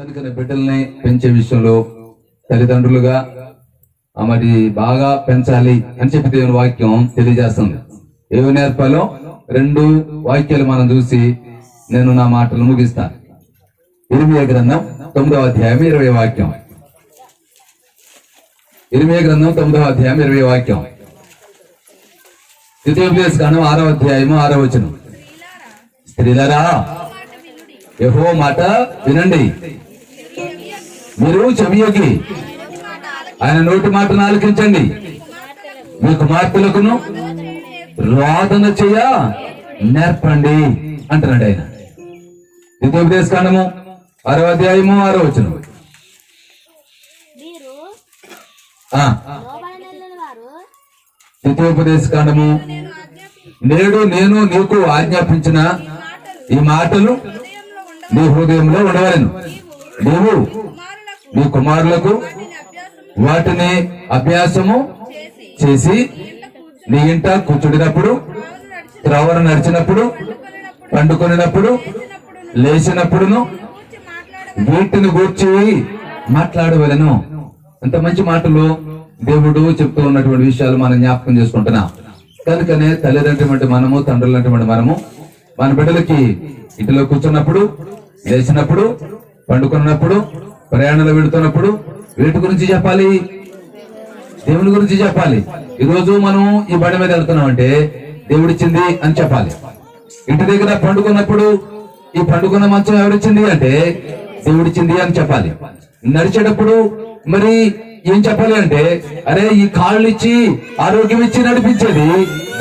అందుకని బిడ్డల్ని పెంచే విషయంలో తల్లిదండ్రులుగా మరి బాగా పెంచాలి అని చెప్పి దేవుని వాక్యం తెలియజేస్తుంది. ఏమి నేర్పాలో రెండు వాక్యాలు మనం చూసి నేను నా మాటలు ముగిస్తాను ఇరిమియ గ్రంథం తొమ్మిదవ అధ్యాయం ఇరవై వాక్యం. ఇరిమియ గ్రంథం తొమ్మిదవ అధ్యాయం ఇరవై వాక్యం. ద్వితీయోపదేశ కాండం ఆరవ అధ్యాయము ఆరవ వచనం. స్త్రీలరా యహో మాట వినండి. మీరు చెవియొగ్గి ఆయన నోటి మాటను ఆలకించండి. మీ కుమార్తెలకును రోదన చెయ్య నేర్పండి అంటున్నాడు ఆయన. ద్వితీయోపదేశ కాండము ఆరవ అధ్యాయము ఆరో వారు ద్వితీయోపదేశ కాండము నేడు నేను నీకు ఆజ్ఞాపించిన ఈ మాటలు నీ హృదయంలో ఉండవలను. నీవు మీ కుమారులకు వాటిని అభ్యాసము చేసి నీ ఇంట కూర్చుడినప్పుడు త్రవర నడిచినప్పుడు పండుకొనినప్పుడు లేచినప్పుడును వీటిని గూర్చి మాట్లాడవలను. అంత మంచి మాటలు దేవుడు చెప్తూ ఉన్నటువంటి విషయాలు మనం జ్ఞాపకం చేసుకుంటున్నాం. కనుకనే తల్లిదండ్రులు మనము తండ్రులంటే మనము మన బిడ్డలకి ఇంటిలో కూర్చున్నప్పుడు లేచినప్పుడు పండుకున్నప్పుడు ప్రయాణంలో పెడుతున్నప్పుడు వీటి గురించి చెప్పాలి? దేవుని గురించి చెప్పాలి. ఈరోజు మనం ఈ బండి మీద వెళ్తున్నాం అంటే దేవుడిచ్చింది అని చెప్పాలి. ఇంటి దగ్గర పండుకున్నప్పుడు ఈ పండుకున్న మంచం ఎవరిచ్చింది అంటే దేవుడిచ్చింది అని చెప్పాలి. నడిచేటప్పుడు మరి ఏం చెప్పాలి అంటే అరే ఈ కాళ్ళు ఇచ్చి ఆరోగ్యం ఇచ్చి నడిపించేది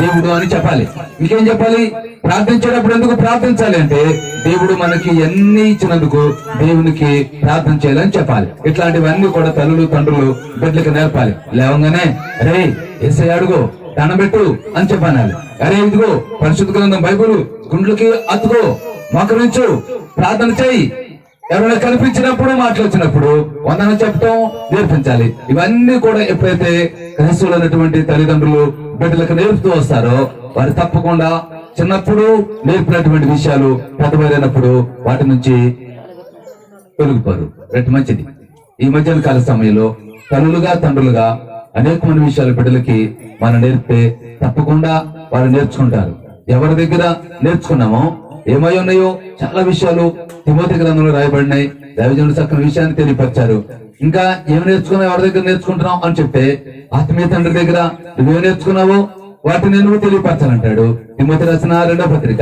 దేవుడు అని చెప్పాలి. ఇంకేం చెప్పాలి? ప్రార్థించేటప్పుడు ఎందుకు ప్రార్థించాలి అంటే దేవుడు మనకి ఎన్ని ఇచ్చినందుకు దేవునికి ప్రార్థన చేయాలని చెప్పాలి. ఇట్లాంటివన్నీ కూడా తల్లులు తండ్రులు బిడ్డలకు నేర్పాలి. లేవంగానే రే ఎస్ఐ అడుగు దండం పెట్టు అని చెప్పాలి అరే ఇదిగో పరిశుద్ధ గ్రంథం బైబుల్ గుండ్లకి అతుకో మోకరించు ప్రార్థన చేయి. ఎవరైనా కనిపించినప్పుడు మాట్లాడుచినప్పుడు వందన చెప్పటం నేర్పించాలి. ఇవన్నీ కూడా ఎప్పుడైతే క్రైస్తవులైనటువంటి తల్లిదండ్రులు బిడ్డలకు నేర్పుతూ వస్తారో వారు తప్పకుండా చిన్నప్పుడు నేర్పినటువంటి విషయాలు పెద్దవారైనప్పుడు వాటి నుంచి తొలగిపోరు రెట్టు మంచిది. ఈ మధ్యాహ్న కాల సమయంలో తల్లులుగా తండ్రులుగా అనేకమైన విషయాలు బిడ్డలకి మనం నేర్పితే తప్పకుండా వారు నేర్చుకుంటారు. ఎవరి దగ్గర నేర్చుకున్నామో ఏమై ఉన్నాయో చాలా విషయాలు తిమోతి గ్రంథంలో రాయబడినాయి. దైవజనుడు చక్కని విషయాన్ని తెలియపరిచారు. ఇంకా ఏం నేర్చుకున్నావు ఎవరి దగ్గర నేర్చుకుంటున్నావు అని చెప్తే ఆత్మీయ తండ్రి దగ్గర నువ్వేం నేర్చుకున్నావో వాటిని నువ్వు తెలియపరచాలంటాడు తిమోతి రచన రెండో పత్రిక.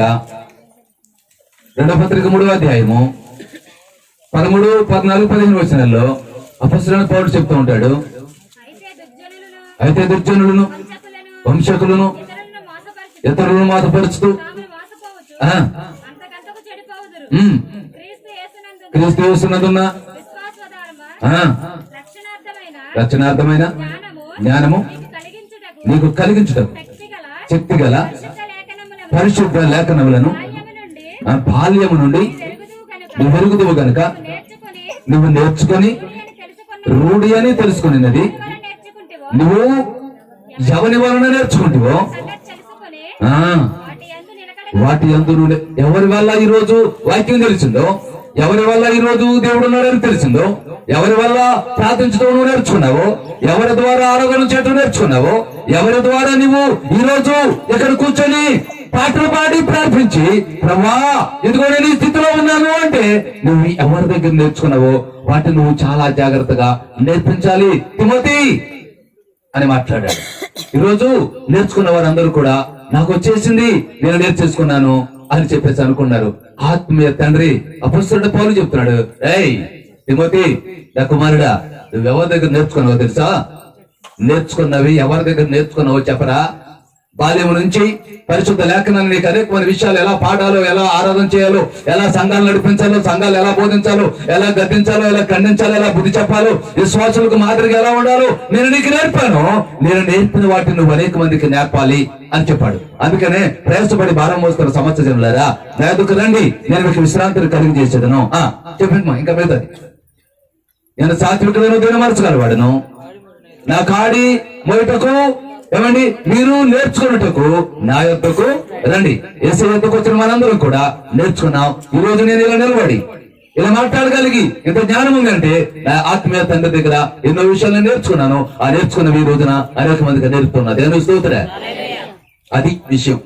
రెండో పత్రిక మూడో అధ్యాయము. పదమూడు పద్నాలుగు పదిహేను వచనాల్లో అపస్సులను పౌరుడు చెప్తూ ఉంటాడు. అయితే దుర్జనులను వంశకులను ఇతరులను మాతపరుచుతూ క్రీస్తు ఆ, రక్షణార్థమైన రచనార్థమైన జ్ఞానము నీకు కలిగించడం శక్తి గల పరిశుద్ధ లేఖనములను బాల్యము నుండి కనుక నువ్వు నేర్చుకుని నువ్వు నేర్చుకొని రూఢి అని తెలుసుకున్నది నువ్వు ఎవరి వలన నేర్చుకుంటావో ఆ వాటి అందు ఎవరి వల్ల ఈ రోజు వాక్యం తెలిసిందో ఎవరి వల్ల ఈ రోజు దేవుడు ఉన్నాడని తెలిసిందో ఎవరి వల్ల ప్రార్థించడం నువ్వు నేర్చుకున్నావో? ఎవరి ద్వారా ఆరోగ్యం చేయడం నేర్చుకున్నావో? ఎవరి ద్వారా నువ్వు ఈ రోజు ఇక్కడ కూర్చొని పాటలు పాడి ప్రార్థించి ప్రభా ఎందుకో నేను ఈ స్థితిలో ఉన్నాను అంటే నువ్వు ఎవరి దగ్గర నేర్చుకున్నావో వాటిని నువ్వు చాలా జాగ్రత్తగా నేర్పించాలి. తిమోతి అని మాట్లాడాడు. ఈరోజు నేర్చుకున్న వారందరూ కూడా నాకు వచ్చేసింది నేను నేర్చేసుకున్నాను అని చెప్పేసి అనుకున్నారు. ఆత్మీయ తండ్రి అపస్తుడ పౌలు చెప్తున్నాడు ఏయ్ తిమోతి నా కుమారుడా నువ్వెవరి దగ్గర నేర్చుకున్నావో తెలుసా? నేర్చుకున్నవి ఎవరి దగ్గర నేర్చుకున్నావో చెప్పరా? బాల్యం నుంచి పరిశుద్ధ లేఖనాన్ని నీకు అనేకమైన విషయాలు ఎలా పాడాలో ఎలా ఆరాధన చేయాలో ఎలా సంఘాలు నడిపించాలో సంఘాలు ఎలా బోధించాలో ఎలా గద్దించాలో ఎలా ఖండించాలో ఎలా బుద్ధి చెప్పాలో విశ్వాసులకు మాదిరిగా ఎలా ఉండాలో నేను నీకు నేర్పాను. నేను నేర్పిన వాటిని నువ్వు అనేక మందికి నేర్పాలి అని చెప్పాడు. అందుకనే ప్రయాసపడి భారం మోస్తున్న సమస్య జనులారా నా రండి. నేను మీకు విశ్రాంతిని కలిగి చేసేదను. ఆ చెప్పండి ఇంకా మీద నేను సాత్వికులను దినమరచగలవాడను నా కాడి మొయటకు ఏమండి? మీరు నేర్చుకున్నట్టుకు నా యొక్కకు రండి. ఏసై యొద్దకు వచ్చిన మనందరం కూడా నేర్చుకున్నాం. ఈ రోజు నేను ఇలా నిలబడి ఇలా మాట్లాడగలిగి ఇంత జ్ఞానం ఉందంటే ఆత్మీయ తండ్రి దగ్గర ఎన్నో విషయాలు నేర్చుకున్నాను. ఆ నేర్చుకున్నవి ఈ రోజున అనేక మందికి నేర్పుతున్నది దేని స్తోత్ర. అది విషయం.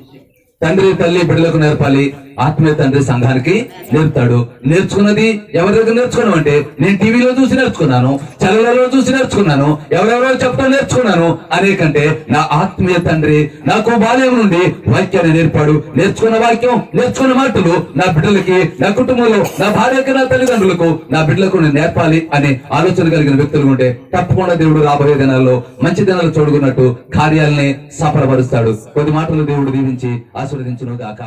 తండ్రి తల్లి బిడ్డలకు నేర్పాలి. ఆత్మీయ తండ్రి సంఘానికి నేర్పుతాడు. నేర్చుకున్నది ఎవరి దగ్గర నేర్చుకున్నాం అంటే నేను టీవీలో చూసి నేర్చుకున్నాను చలవలలో చూసి నేర్చుకున్నాను ఎవరెవరో చెప్తా నేర్చుకున్నాను. అనే కంటే నా ఆత్మీయ తండ్రి నాకు బాల్యం నుండి వాక్యాన్ని నేర్పాడు. నేర్చుకున్న వాక్యం నేర్చుకున్న మాటలు నా బిడ్డలకి నా కుటుంబంలో నా భార్యకి నా తల్లిదండ్రులకు నా బిడ్డలకు నేను నేర్పాలి అనే ఆలోచన కలిగిన వ్యక్తులు ఉంటే తప్పకుండా దేవుడు రాబోయే దినాల్లో మంచి దినాలు చూడుకున్నట్టు కార్యాలని సఫలపరుస్తాడు. కొద్ది మాటలు దేవుడు దీవించి ఆశీర్వదించును గాక